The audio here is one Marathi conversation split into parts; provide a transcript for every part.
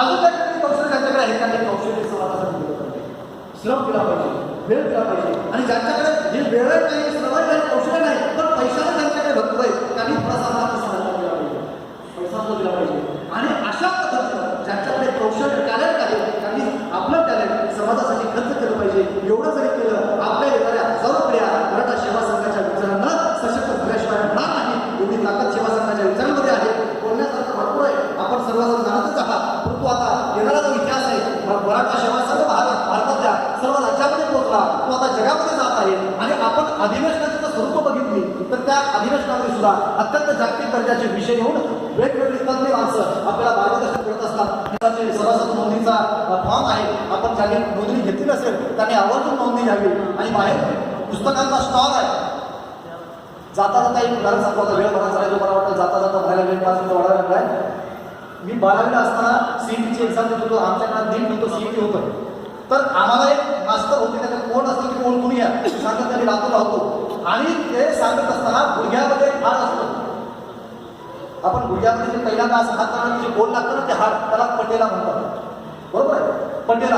अजून काही कौशल्य त्यांच्याकडे आहे का? ते कौशल्य समाजासाठी दिलं पाहिजे श्रम केला पाहिजे वेळ केला पाहिजे. आणि ज्यांच्याकडे जे वेळ नाही श्रम नाही कौशल्य नाही पण पैशाला त्यांच्याकडे भरपूर आहे त्यांनी थोडासा मार्ग समाजाला दिला पाहिजे? पैसा दिला पाहिजे. आणि अशा पद्धतीनं ज्यांच्याकडे कौशल्य टॅलेंट आहे त्यांनी आपलं टॅलेंट समाजासाठी खर्च केलं पाहिजे एवढं जरी केलं मराठा सेवा सर्व भारत भारतातल्या सर्व राज्यामध्ये पोहोचला. तो आता जगामध्ये जात आहे. आणि आपण अधिवेशनाची जर स्वरूप बघितली. तर त्या अधिवेशनामध्ये सुद्धा अत्यंत जागतिक दर्जाचे विषय घेऊन वेगवेगळी तज्ञ माणसं आपल्याला मार्गदर्शन करत असतात. सभासद नोंदणीचा फॉर्म आहे. आपण ज्यांनी नोंदणी घेतली नसेल त्यांनी आवर्जून नोंदणी घ्यावी. आणि बाहेर पुस्तकांचा स्टॉल आहे. जाता जाता एक उदाहरण सांगतो. वेळ भरायचा आहे. जो मला वाटतं जाता जाता व्हायला वेळ पाच वाढायला लागलाय आहे. मी बारावीला असताना सीईटीची एक्झाम देत होतो. आमच्याकडे दिन होतं सीईटी होतं. तर आम्हाला एक मास्तर होते त्याच्यात कोण असतं की कोण कुणी या सांगत त्यांनी राहतो राहतो. आणि ते सांगत असताना गुडघ्यामध्ये हाड असतो. आपण गुडघ्यामध्ये जे पहिल्यांदा असं हात जे बोल लागतं ना ते हाड त्याला पटेला म्हणतात. बरोबर आहे? पटेला.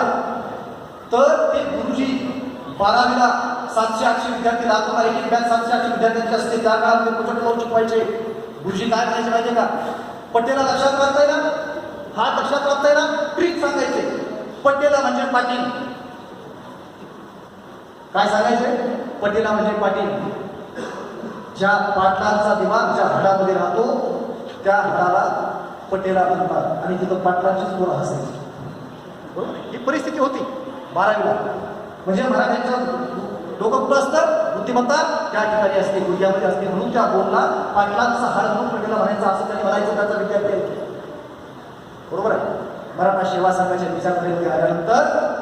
तर ते गुरुजी बारावीला सातशे आठशे विद्यार्थी राहतो एक एक बॅच सातशे आठशे विद्यार्थ्यांचे असते. त्या काळात ते प्रोजेक्ट लावून शिकवायचे गुरुजी काय करायचे पाहिजे का? पटेला लक्षात राहताय ना? हा लक्षात राहताय ना? ट्रिक सांगायचे. पटेला म्हणजे पाटील. काय सांगायचे? पटेला म्हणजे पाटील. ज्या पाटलांचा दिमाग ज्या हडामध्ये राहतो त्या हडाला पटेला म्हणतात. आणि तिथं पाटलांचीच पोरं हसायची. बरोबर? ही परिस्थिती होती बारावीला. म्हणजे मराठ्यांचं लोक कुठं बुद्धिमत्ता त्या ठिकाणी असते गुडघ्यामध्ये असते म्हणून त्या बोलला पाटलांचा हाड म्हणून पटेला म्हणायचा असं त्यांनी म्हणायचं त्याचा विद्यार्थी आहे. बरोबर आहे? मराठा सेवा संघाच्या विचारधारेमध्ये आल्यानंतर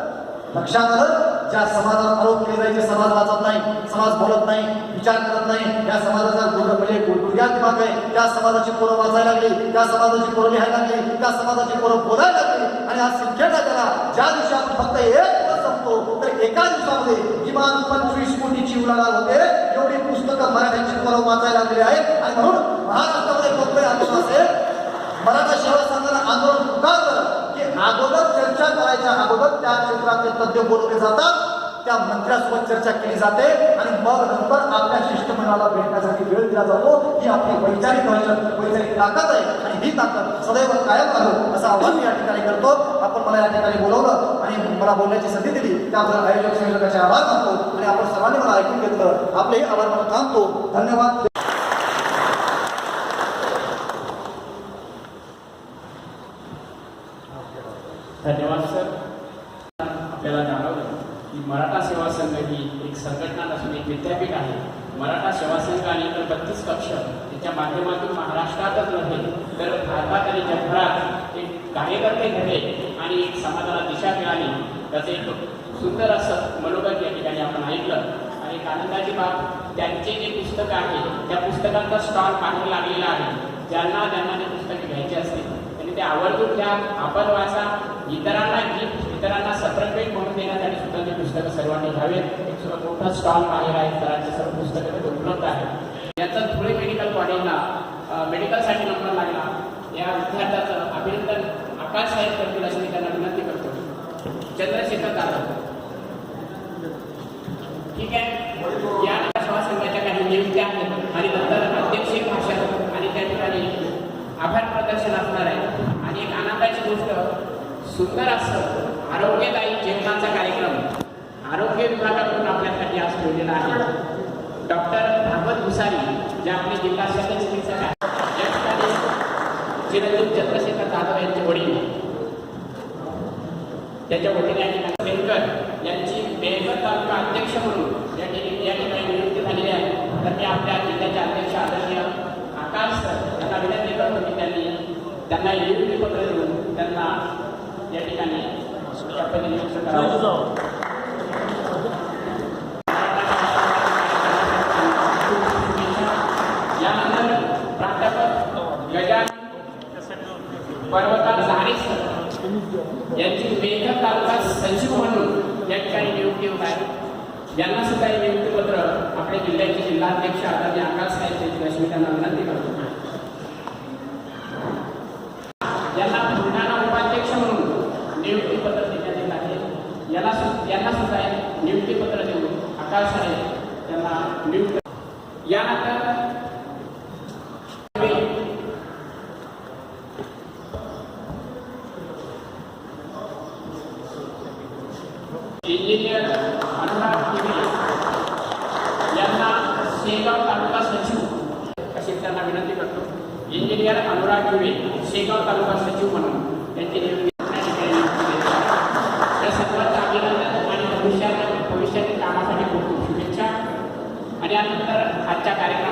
लक्षात आलं ज्या समाजात आरोप केले जायचे समाज वाचत नाही समाज बोलत नाही विचार करत नाही या समाजाचा गुड म्हणजे गुडघ्या दिमाग आहे. त्या समाजाची पोरं वाचायला लागली त्या समाजाची पोरं लिहायला लागली त्या समाजाची पोरं बोलायला लागली. आणि आज सिंखेडला त्याला ज्या दिवशी आपण फक्त एक एका दिवसामध्ये किमान पंचवीस कोटीची उलाढाल होते. एवढी पुस्तकं मराठ्यांची पोरं वाचायला लागली आहेत. आणि म्हणून महाराष्ट्रामध्ये कोणतंही आंदोलन असेल मराठा सेवा संघानं आंदोलन पुकारलं की अगोदर चर्चा करायच्या अगोदर त्या क्षेत्रातले तज्ञ बोलवले जातात. त्या मंत्र्यासोबत चर्चा केली जाते. आणि मग नंतर आपल्या शिष्टमंडळाला भेटण्यासाठी वेळ दिला जातो. ही आपली वैचारिक भाषा वैचारिक ताकद आहे. आणि ही ताकद सदैव कायम राहू असं आव्हान या ठिकाणी करतो. आपण मला या ठिकाणी बोलवलं. आणि मला बोलण्याची संधी दिली. त्याबद्दल आयोजक संयोजकाचे आभार मानतो आणि आपण सर्वांनी मला ऐकून घेतलं. आपलेही आभार मानून थांबतो. धन्यवाद. धन्यवाद सर. आपल्याला जाणवलं की मराठा सेवा संघ ही एक संघटना नसून एक विद्यापीठ आहे. मराठा सेवा संघ आणि इतर बत्तीस पक्ष त्याच्या माध्यमातून महाराष्ट्रातच नव्हे तर भारतात आणि जगभरात एक कार्यकर्ते घडले. आणि एक समाजाला दिशा मिळाली. त्याचं एक सुंदर असं मनोगत या ठिकाणी आपण ऐकलं. आणि एक आनंदाची बाब त्यांचे जे पुस्तक आहे त्या पुस्तकांचा स्टॉल बाहेर लागलेला आहे. ज्यांना ज्यांना ते पुस्तके घ्यायचे असतील त्यांनी ते आवर्जून घ्या. आपण वाचा. इतरांना जी इतरांना सत्रपेट म्हणून देण्यासाठी सुद्धा ते पुस्तकं सर्वांनी घ्यावेत. एक सुद्धा मोठा स्टॉल बाहेर आहे. सरांचे सर्व पुस्तकं उपलब्ध आहेत. याचा धुळे मेडिकल कॉलेजला मेडिकलसाठी नंबर लागला. या विद्यार्थ्याचं अभिनंदन आकाश साहेब करतील अशी मी त्यांना विनंती करतो चंद्रशेखर जाधव ठीक आहे? या सेवा संघाच्या काही नियुक्त्या आहेत आणि नंतर अध्यक्षीय भाषण आणि त्या ठिकाणी आभार प्रदर्शन असणार आहे. आणि एक आनंदाची गोष्ट सुंदर असं आरोग्यदायी जेवणाचा कार्यक्रम आरोग्य विभागाकडून आपल्यासाठी आज ठेवलेला आहे. डॉक्टर भागवत भुसारी जे आपले जिल्हा शल्य चिकित्सक आहेत. या ठिकाणी चिरंजीव चंद्रशेखर जाधव यांचे वडील त्याच्या वतीने या ठिकाणी वेंकर यांची बेळगाव तालुका अध्यक्ष म्हणून या ठिकाणी या ठिकाणी नियुक्ती झालेली आहे. तर ते आपल्या जिल्ह्याचे अध्यक्ष आदरणीय आकाश सर यांना विनंती करतो की त्यांनी त्यांना नियुक्ती पत्र देऊन त्यांना या ठिकाणी आपण नियुक्त करावं. यांची मेघर तालुका सचिव म्हणून या ठिकाणी नियुक्ती होत आहे. यांना सुद्धा हे नियुक्तीपत्र आपल्या जिल्ह्याचे जिल्हाध्यक्ष आदरणीय आकाश साहेब यांची त्यांना विनंती करतो. यांना बुलढाणा उपाध्यक्ष म्हणून नियुक्तीपत्र देण्यात येत आहे. याला यांना सुद्धा एक नियुक्तीपत्र देऊन आकाश साहेब त्यांना नियुक्त यानंतर इंजिनियर अनुराग यांना शेगाव तालुका सचिव अशी त्यांना विनंती करतो इंजिनियर अनुराग शेगाव तालुका सचिव म्हणून त्यांची नियुक्ती या सर्वांचं अभिनंदन आणि भविष्यात भविष्यातील कामासाठी खूप खूप शुभेच्छा आणि यानंतर आजच्या कार्यक्रमात